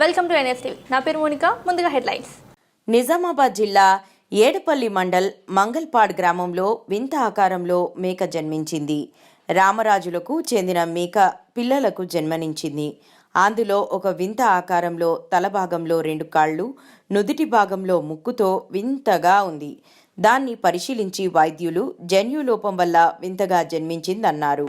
Welcome to NS నా పేరు Monica. ముందుగా హెడ్లైన్స్. నిజామాబాద్ జిల్లా ఏడుపల్లి మండల్ మంగల్పాడ్ గ్రామంలో వింత ఆకారంలో మేక జన్మించింది. రామరాజులకు చెందిన మేక పిల్లలకు జన్మనించింది. అందులో ఒక వింత ఆకారంలో తల భాగంలో రెండు కాళ్ళు నుదుటి భాగంలో ముక్కుతో వింతగా ఉంది. దాన్ని పరిశీలించి వైద్యులు జన్యులోపం వల్ల వింతగా జన్మించిందన్నారు.